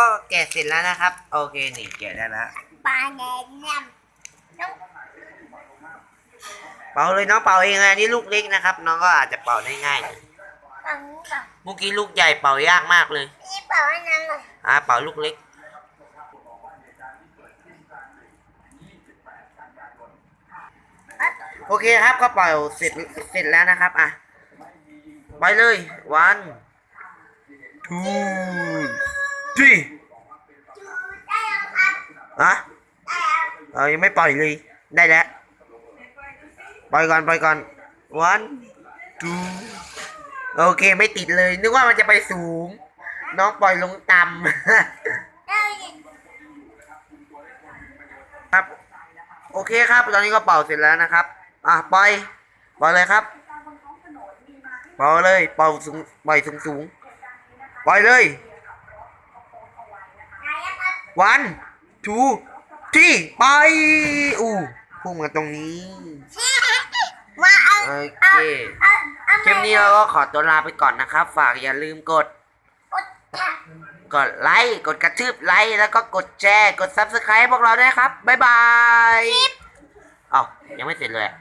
ก็แกะเสร็จแล้วนะครับ โอเคนี่แกะได้แล้วปลาแดงน้ำน้องเป่าเลยน้องเป่าเองนะนี่ลูกเล็กนะครับ น้องก็อาจจะเป่าได้ง่ายฟังก่อนเมื่อกี้ลูกใหญ่เป่ายากมากเลย นี่เปล่าอันนั้นเลยอ่าเป่าลูกเล็ก โอเคครับก็เป่าเสร็จเสร็จแล้วนะครับ อะ ไปเลย one two three ได้แล้วครับอะได้แล้วเออยังไม่ปล่อยเลย ได้แล้ว ปล่อยก่อน ปล่อยก่อน one two โอเค ไม่ติดเลย นึกว่ามันจะไปสูง น้องปล่อยลงต่ำครับ โอเคครับ ตอนนี้ก็เป่าเสร็จแล้วนะครับ อะ ปล่อย ปล่อยเลยครับเป่าเลย เป่าสูง ปล่อยสูงสูง ปล่อยเลย วครับ one two three ไปอู้พุ่งมาตรงนี้ มาเอาโอเอาเค เอาเอาคลิปนี้เราก็ขอตัวลาไปก่อนนะครับ ฝากอย่าลืมกด กดค่ะกดไลค์ กดกระทืบไลค์ แล้วก็กดแชร์ กด subscribe พวกเราด้วยครับ บ๊ายบายอ้าวยังไม่เสร็จเลยอะ